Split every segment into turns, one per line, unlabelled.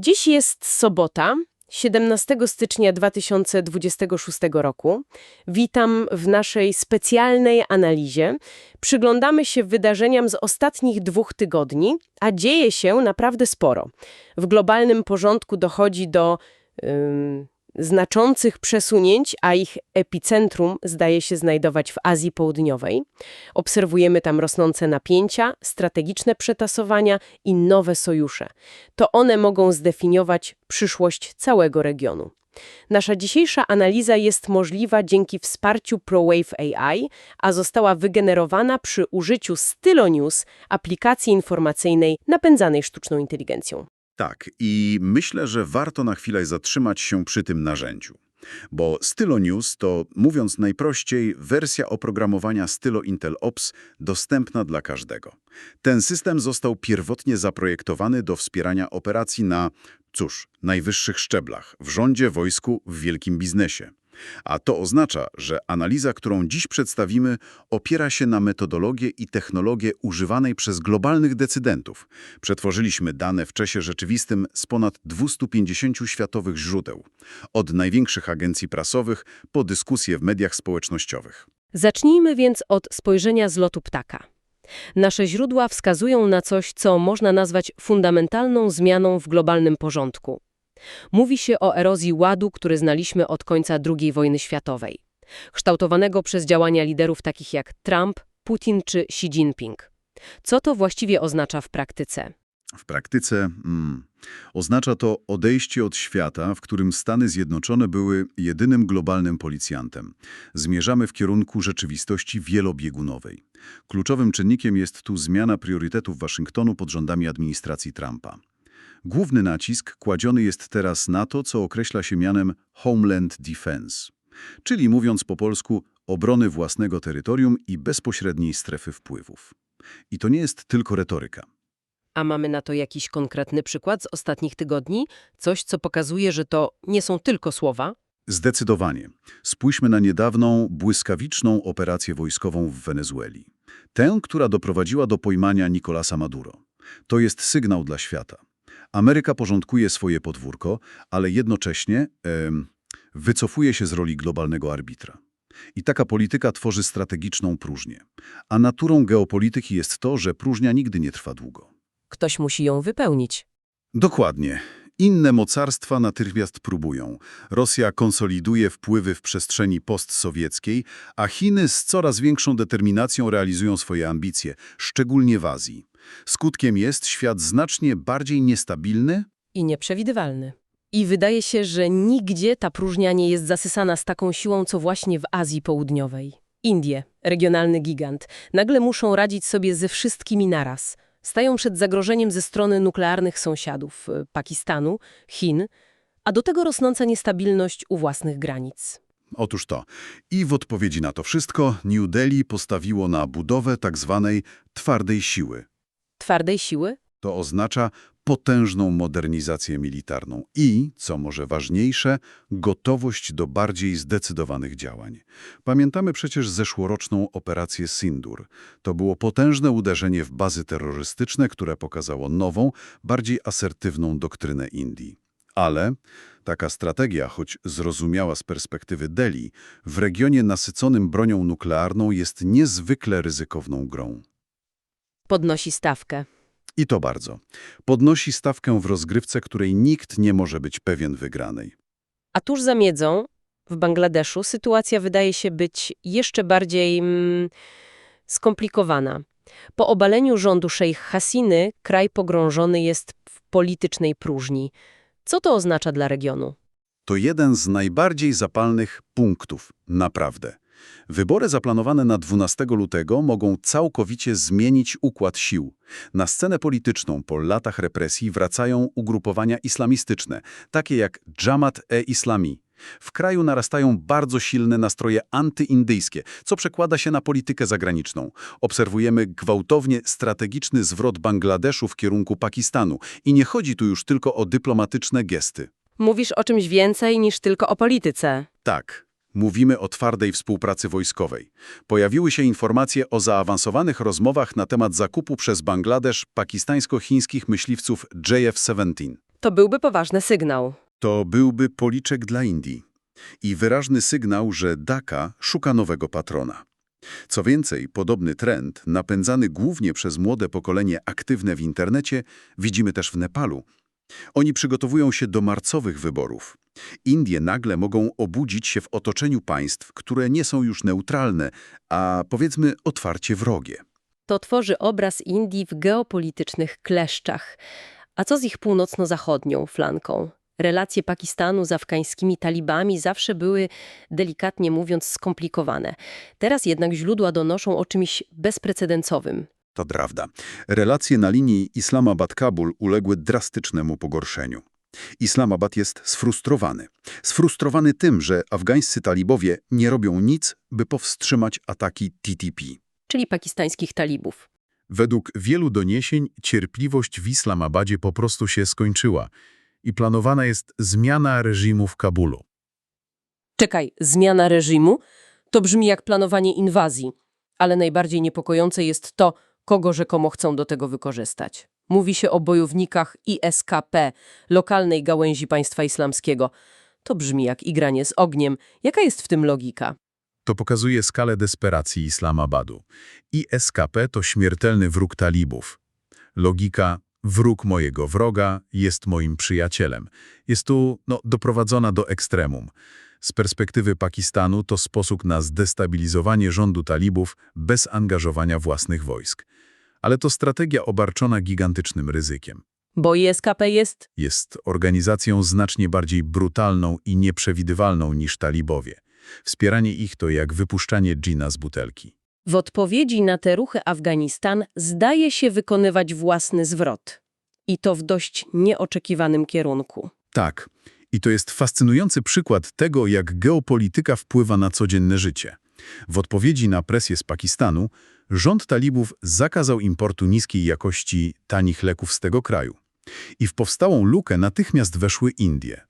Dziś jest sobota, 17 stycznia 2026 roku. Witam w naszej specjalnej analizie. Przyglądamy się wydarzeniom z ostatnich dwóch tygodni, a dzieje się naprawdę sporo. W globalnym porządku dochodzi do ym, znaczących przesunięć, a ich epicentrum zdaje się znajdować w Azji Południowej. Obserwujemy tam rosnące napięcia, strategiczne przetasowania i nowe sojusze. To one mogą zdefiniować przyszłość całego regionu. Nasza dzisiejsza analiza jest możliwa dzięki wsparciu ProWave AI, a została wygenerowana przy użyciu Stylonews, aplikacji informacyjnej napędzanej sztuczną inteligencją.
Tak, i myślę, że warto na chwilę zatrzymać się przy tym narzędziu. Bo Stylo News to, mówiąc najprościej, wersja oprogramowania Stylo Intel Ops dostępna dla każdego. Ten system został pierwotnie zaprojektowany do wspierania operacji na, cóż, najwyższych szczeblach, w rządzie, wojsku, w wielkim biznesie. A to oznacza, że analiza, którą dziś przedstawimy, opiera się na metodologię i technologię używanej przez globalnych decydentów. Przetworzyliśmy dane w czasie rzeczywistym z ponad 250 światowych źródeł, od największych agencji prasowych po dyskusje w mediach społecznościowych.
Zacznijmy więc od spojrzenia z lotu ptaka. Nasze źródła wskazują na coś, co można nazwać fundamentalną zmianą w globalnym porządku. Mówi się o erozji ładu, który znaliśmy od końca II wojny światowej, kształtowanego przez działania liderów takich jak Trump, Putin czy Xi Jinping. Co to właściwie oznacza w praktyce?
W praktyce mm, oznacza to odejście od świata, w którym Stany Zjednoczone były jedynym globalnym policjantem. Zmierzamy w kierunku rzeczywistości wielobiegunowej. Kluczowym czynnikiem jest tu zmiana priorytetów Waszyngtonu pod rządami administracji Trumpa. Główny nacisk kładziony jest teraz na to, co określa się mianem Homeland Defense, czyli mówiąc po polsku obrony własnego terytorium i bezpośredniej strefy wpływów. I to nie jest tylko retoryka.
A mamy na to jakiś konkretny przykład z ostatnich tygodni? Coś, co pokazuje, że to nie są tylko słowa?
Zdecydowanie. Spójrzmy na niedawną, błyskawiczną operację wojskową w Wenezueli. Tę, która doprowadziła do pojmania Nicolasa Maduro. To jest sygnał dla świata. Ameryka porządkuje swoje podwórko, ale jednocześnie em, wycofuje się z roli globalnego arbitra. I taka polityka tworzy strategiczną próżnię. A naturą geopolityki jest to, że próżnia nigdy nie trwa długo.
Ktoś musi ją wypełnić.
Dokładnie. Inne mocarstwa natychmiast próbują. Rosja konsoliduje wpływy w przestrzeni postsowieckiej, a Chiny z coraz większą determinacją realizują swoje ambicje, szczególnie w Azji. Skutkiem jest świat znacznie bardziej niestabilny,
I nieprzewidywalny. I wydaje się, że nigdzie ta próżnia nie jest zasysana z taką siłą, co właśnie w Azji Południowej. Indie, regionalny gigant, nagle muszą radzić sobie ze wszystkimi naraz. Stają przed zagrożeniem ze strony nuklearnych sąsiadów y, Pakistanu, Chin, a do tego rosnąca niestabilność u własnych granic.
Otóż to. I w odpowiedzi na to wszystko New Delhi postawiło na budowę tak zwanej twardej siły.
Twardej siły?
To oznacza potężną modernizację militarną i, co może ważniejsze, gotowość do bardziej zdecydowanych działań. Pamiętamy przecież zeszłoroczną operację Sindur. To było potężne uderzenie w bazy terrorystyczne, które pokazało nową, bardziej asertywną doktrynę Indii. Ale taka strategia, choć zrozumiała z perspektywy Delhi, w regionie nasyconym bronią nuklearną jest niezwykle ryzykowną grą.
Podnosi stawkę.
I to bardzo. Podnosi stawkę w rozgrywce, której nikt nie może być pewien wygranej.
A tuż za miedzą, w Bangladeszu, sytuacja wydaje się być jeszcze bardziej mm, skomplikowana. Po obaleniu rządu szejch Hasiny kraj pogrążony jest w politycznej próżni. Co to oznacza dla regionu?
To jeden z najbardziej zapalnych punktów, naprawdę. Wybory zaplanowane na 12 lutego mogą całkowicie zmienić układ sił. Na scenę polityczną po latach represji wracają ugrupowania islamistyczne, takie jak Jamaat-e-Islami. W kraju narastają bardzo silne nastroje antyindyjskie, co przekłada się na politykę zagraniczną. Obserwujemy gwałtownie strategiczny zwrot Bangladeszu w kierunku Pakistanu i nie chodzi tu już tylko o dyplomatyczne gesty.
Mówisz o czymś więcej niż tylko o polityce.
Tak, mówimy o twardej współpracy wojskowej. Pojawiły się informacje o zaawansowanych rozmowach na temat zakupu przez Bangladesz pakistańsko-chińskich myśliwców JF-17.
To byłby poważny sygnał.
To byłby policzek dla Indii i wyraźny sygnał, że Dhaka szuka nowego patrona. Co więcej, podobny trend, napędzany głównie przez młode pokolenie aktywne w internecie, widzimy też w Nepalu. Oni przygotowują się do marcowych wyborów. Indie nagle mogą obudzić się w otoczeniu państw, które nie są już neutralne, a powiedzmy otwarcie wrogie.
To tworzy obraz Indii w geopolitycznych kleszczach. A co z ich północno-zachodnią flanką? Relacje Pakistanu z afgańskimi talibami zawsze były, delikatnie mówiąc, skomplikowane. Teraz jednak źródła donoszą o czymś bezprecedensowym.
To prawda. Relacje na linii Islamabad-Kabul uległy drastycznemu pogorszeniu. Islamabad jest sfrustrowany. Sfrustrowany tym, że afgańscy talibowie nie robią nic, by powstrzymać ataki TTP.
Czyli pakistańskich talibów.
Według wielu doniesień cierpliwość w Islamabadzie po prostu się skończyła i planowana jest zmiana reżimu w Kabulu.
Czekaj, zmiana reżimu? To brzmi jak planowanie inwazji. Ale najbardziej niepokojące jest to, kogo rzekomo chcą do tego wykorzystać. Mówi się o bojownikach ISKP, lokalnej gałęzi państwa islamskiego. To brzmi jak igranie z ogniem. Jaka jest w tym logika?
To pokazuje skalę desperacji Islamabadu. ISKP to śmiertelny wróg talibów. Logika wróg mojego wroga jest moim przyjacielem. Jest tu no, doprowadzona do ekstremum. Z perspektywy Pakistanu to sposób na zdestabilizowanie rządu talibów bez angażowania własnych wojsk. Ale to strategia obarczona gigantycznym ryzykiem.
Bo ISKP jest...
Jest organizacją znacznie bardziej brutalną i nieprzewidywalną niż talibowie. Wspieranie ich to jak wypuszczanie dżina z butelki.
W odpowiedzi na te ruchy Afganistan zdaje się wykonywać własny zwrot. I to w dość nieoczekiwanym kierunku.
Tak. I to jest fascynujący przykład tego, jak geopolityka wpływa na codzienne życie. W odpowiedzi na presję z Pakistanu, rząd talibów zakazał importu niskiej jakości tanich leków z tego kraju. I w powstałą lukę natychmiast weszły Indie.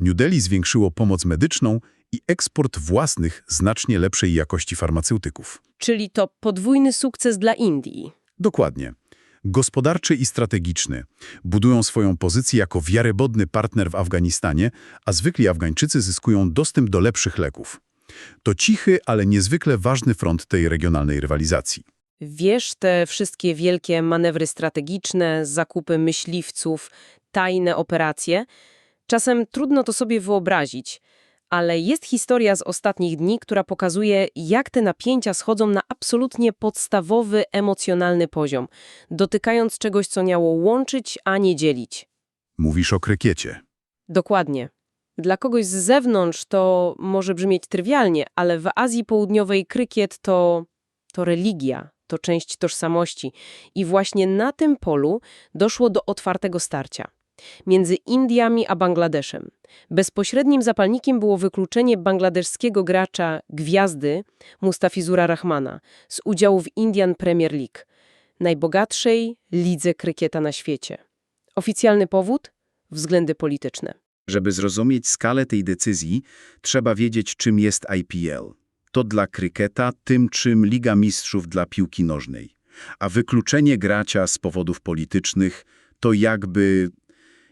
New Delhi zwiększyło pomoc medyczną i eksport własnych, znacznie lepszej jakości farmaceutyków.
Czyli to podwójny sukces dla Indii.
Dokładnie. Gospodarczy i strategiczny. Budują swoją pozycję jako wiarygodny partner w Afganistanie, a zwykli Afgańczycy zyskują dostęp do lepszych leków. To cichy, ale niezwykle ważny front tej regionalnej rywalizacji.
Wiesz, te wszystkie wielkie manewry strategiczne, zakupy myśliwców, tajne operacje. Czasem trudno to sobie wyobrazić, ale jest historia z ostatnich dni, która pokazuje, jak te napięcia schodzą na absolutnie podstawowy, emocjonalny poziom, dotykając czegoś, co miało łączyć, a nie dzielić.
Mówisz o krykiecie.
Dokładnie. Dla kogoś z zewnątrz to może brzmieć trywialnie, ale w Azji Południowej krykiet to, to religia, to część tożsamości. I właśnie na tym polu doszło do otwartego starcia między Indiami a Bangladeszem. Bezpośrednim zapalnikiem było wykluczenie bangladeszskiego gracza Gwiazdy Mustafizura Rahmana z udziału w Indian Premier League, najbogatszej lidze krykieta na świecie. Oficjalny powód? Względy polityczne.
Żeby zrozumieć skalę tej decyzji, trzeba wiedzieć, czym jest IPL. To dla kryketa tym, czym Liga Mistrzów dla piłki nożnej. A wykluczenie gracza z powodów politycznych to jakby,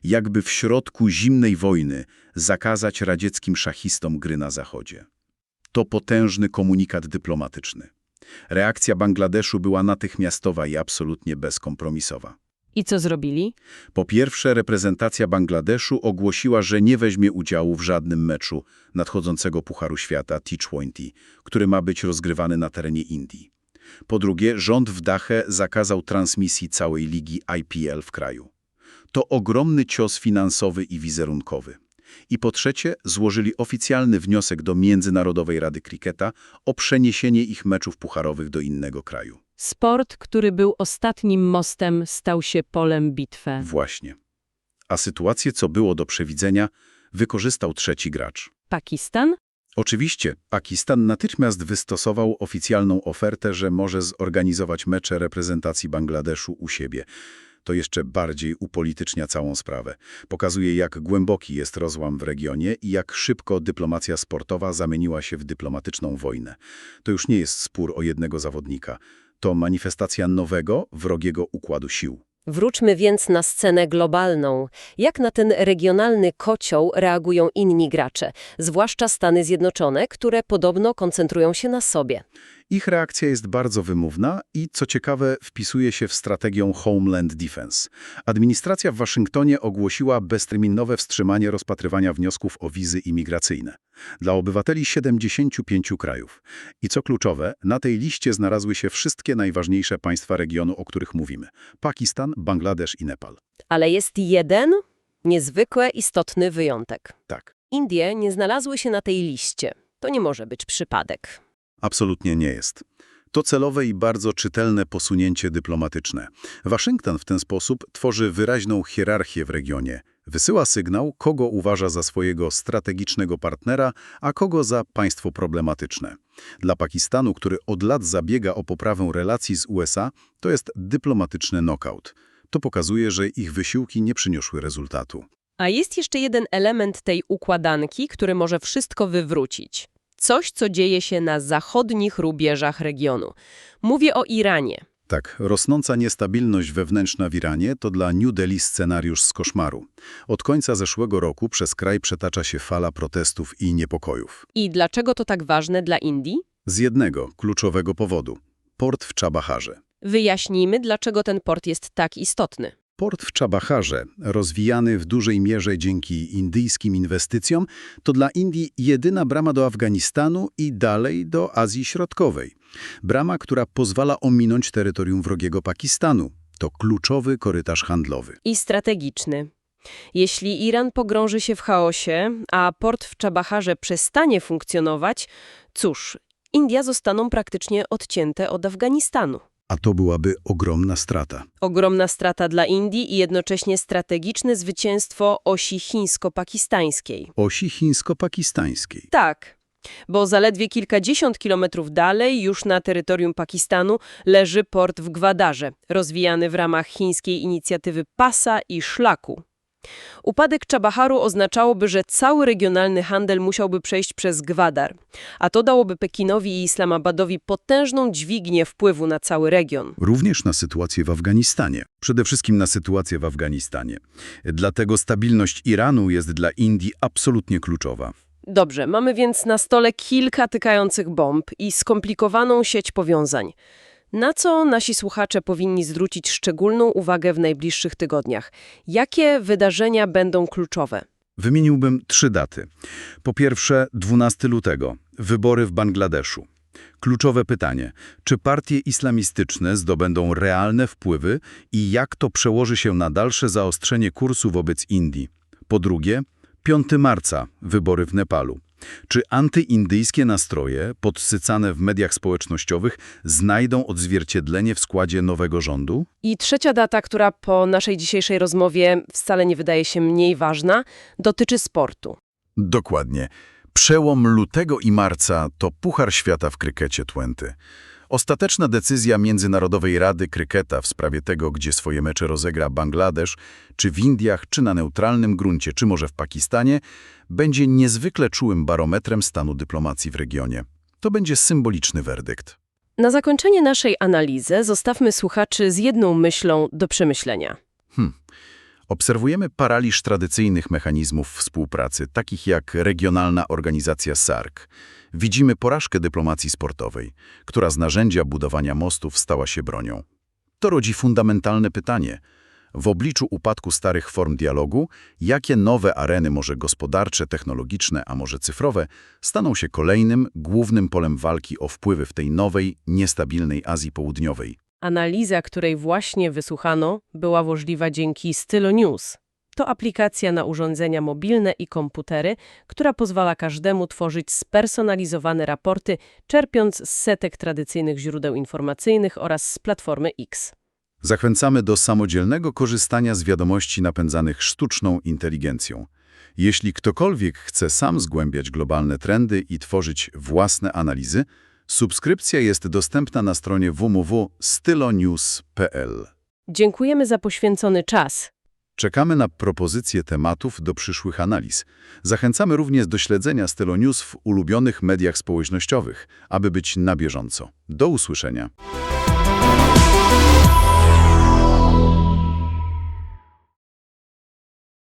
jakby w środku zimnej wojny zakazać radzieckim szachistom gry na Zachodzie. To potężny komunikat dyplomatyczny. Reakcja Bangladeszu była natychmiastowa i absolutnie bezkompromisowa.
I co zrobili?
Po pierwsze, reprezentacja Bangladeszu ogłosiła, że nie weźmie udziału w żadnym meczu nadchodzącego Pucharu Świata T20, który ma być rozgrywany na terenie Indii. Po drugie, rząd w Dachę zakazał transmisji całej ligi IPL w kraju. To ogromny cios finansowy i wizerunkowy. I po trzecie, złożyli oficjalny wniosek do Międzynarodowej Rady Kriketa o przeniesienie ich meczów pucharowych do innego kraju.
Sport, który był ostatnim mostem, stał się polem bitwy.
Właśnie. A sytuację, co było do przewidzenia, wykorzystał trzeci gracz.
Pakistan?
Oczywiście, Pakistan natychmiast wystosował oficjalną ofertę, że może zorganizować mecze reprezentacji Bangladeszu u siebie. To jeszcze bardziej upolitycznia całą sprawę. Pokazuje, jak głęboki jest rozłam w regionie i jak szybko dyplomacja sportowa zamieniła się w dyplomatyczną wojnę. To już nie jest spór o jednego zawodnika. To manifestacja nowego, wrogiego układu sił.
Wróćmy więc na scenę globalną. Jak na ten regionalny kocioł reagują inni gracze, zwłaszcza Stany Zjednoczone, które podobno koncentrują się na sobie?
Ich reakcja jest bardzo wymówna i, co ciekawe, wpisuje się w strategię Homeland Defense. Administracja w Waszyngtonie ogłosiła bezterminowe wstrzymanie rozpatrywania wniosków o wizy imigracyjne dla obywateli 75 krajów. I co kluczowe, na tej liście znalazły się wszystkie najważniejsze państwa regionu, o których mówimy. Pakistan, Bangladesz i Nepal.
Ale jest jeden niezwykle istotny wyjątek.
Tak.
Indie nie znalazły się na tej liście. To nie może być przypadek.
Absolutnie nie jest. To celowe i bardzo czytelne posunięcie dyplomatyczne. Waszyngton w ten sposób tworzy wyraźną hierarchię w regionie. Wysyła sygnał, kogo uważa za swojego strategicznego partnera, a kogo za państwo problematyczne. Dla Pakistanu, który od lat zabiega o poprawę relacji z USA, to jest dyplomatyczny knockout. To pokazuje, że ich wysiłki nie przyniosły rezultatu.
A jest jeszcze jeden element tej układanki, który może wszystko wywrócić. Coś, co dzieje się na zachodnich rubieżach regionu. Mówię o Iranie.
Tak, rosnąca niestabilność wewnętrzna w Iranie to dla New Delhi scenariusz z koszmaru. Od końca zeszłego roku przez kraj przetacza się fala protestów i niepokojów.
I dlaczego to tak ważne dla Indii?
Z jednego kluczowego powodu – port w Czabaharze.
Wyjaśnijmy, dlaczego ten port jest tak istotny.
Port w Czabaharze, rozwijany w dużej mierze dzięki indyjskim inwestycjom, to dla Indii jedyna brama do Afganistanu i dalej do Azji Środkowej. Brama, która pozwala ominąć terytorium wrogiego Pakistanu. To kluczowy korytarz handlowy.
I strategiczny. Jeśli Iran pogrąży się w chaosie, a port w Czabaharze przestanie funkcjonować, cóż, India zostaną praktycznie odcięte od Afganistanu.
A to byłaby ogromna strata.
Ogromna strata dla Indii i jednocześnie strategiczne zwycięstwo osi chińsko-pakistańskiej.
Osi chińsko-pakistańskiej.
Tak, bo zaledwie kilkadziesiąt kilometrów dalej, już na terytorium Pakistanu, leży port w Gwadarze, rozwijany w ramach chińskiej inicjatywy Pasa i Szlaku. Upadek Czabaharu oznaczałoby, że cały regionalny handel musiałby przejść przez Gwadar, a to dałoby Pekinowi i Islamabadowi potężną dźwignię wpływu na cały region.
Również na sytuację w Afganistanie. Przede wszystkim na sytuację w Afganistanie. Dlatego stabilność Iranu jest dla Indii absolutnie kluczowa.
Dobrze, mamy więc na stole kilka tykających bomb i skomplikowaną sieć powiązań. Na co nasi słuchacze powinni zwrócić szczególną uwagę w najbliższych tygodniach? Jakie wydarzenia będą kluczowe?
Wymieniłbym trzy daty. Po pierwsze, 12 lutego, wybory w Bangladeszu. Kluczowe pytanie, czy partie islamistyczne zdobędą realne wpływy i jak to przełoży się na dalsze zaostrzenie kursu wobec Indii? Po drugie, 5 marca, wybory w Nepalu. Czy antyindyjskie nastroje, podsycane w mediach społecznościowych, znajdą odzwierciedlenie w składzie nowego rządu?
I trzecia data, która po naszej dzisiejszej rozmowie wcale nie wydaje się mniej ważna, dotyczy sportu.
Dokładnie. Przełom lutego i marca to Puchar Świata w krykecie Twenty. Ostateczna decyzja Międzynarodowej Rady Kryketa w sprawie tego, gdzie swoje mecze rozegra Bangladesz, czy w Indiach, czy na neutralnym gruncie, czy może w Pakistanie, będzie niezwykle czułym barometrem stanu dyplomacji w regionie. To będzie symboliczny werdykt.
Na zakończenie naszej analizy zostawmy słuchaczy z jedną myślą do przemyślenia.
Obserwujemy paraliż tradycyjnych mechanizmów współpracy, takich jak regionalna organizacja SARC. Widzimy porażkę dyplomacji sportowej, która z narzędzia budowania mostów stała się bronią. To rodzi fundamentalne pytanie. W obliczu upadku starych form dialogu, jakie nowe areny, może gospodarcze, technologiczne, a może cyfrowe, staną się kolejnym, głównym polem walki o wpływy w tej nowej, niestabilnej Azji Południowej?
Analiza, której właśnie wysłuchano, była możliwa dzięki Stylo News. To aplikacja na urządzenia mobilne i komputery, która pozwala każdemu tworzyć spersonalizowane raporty, czerpiąc z setek tradycyjnych źródeł informacyjnych oraz z platformy X.
Zachęcamy do samodzielnego korzystania z wiadomości napędzanych sztuczną inteligencją. Jeśli ktokolwiek chce sam zgłębiać globalne trendy i tworzyć własne analizy, subskrypcja jest dostępna na stronie www.stylonews.pl.
Dziękujemy za poświęcony czas.
Czekamy na propozycje tematów do przyszłych analiz. Zachęcamy również do śledzenia Stylo News w ulubionych mediach społecznościowych, aby być na bieżąco. Do usłyszenia.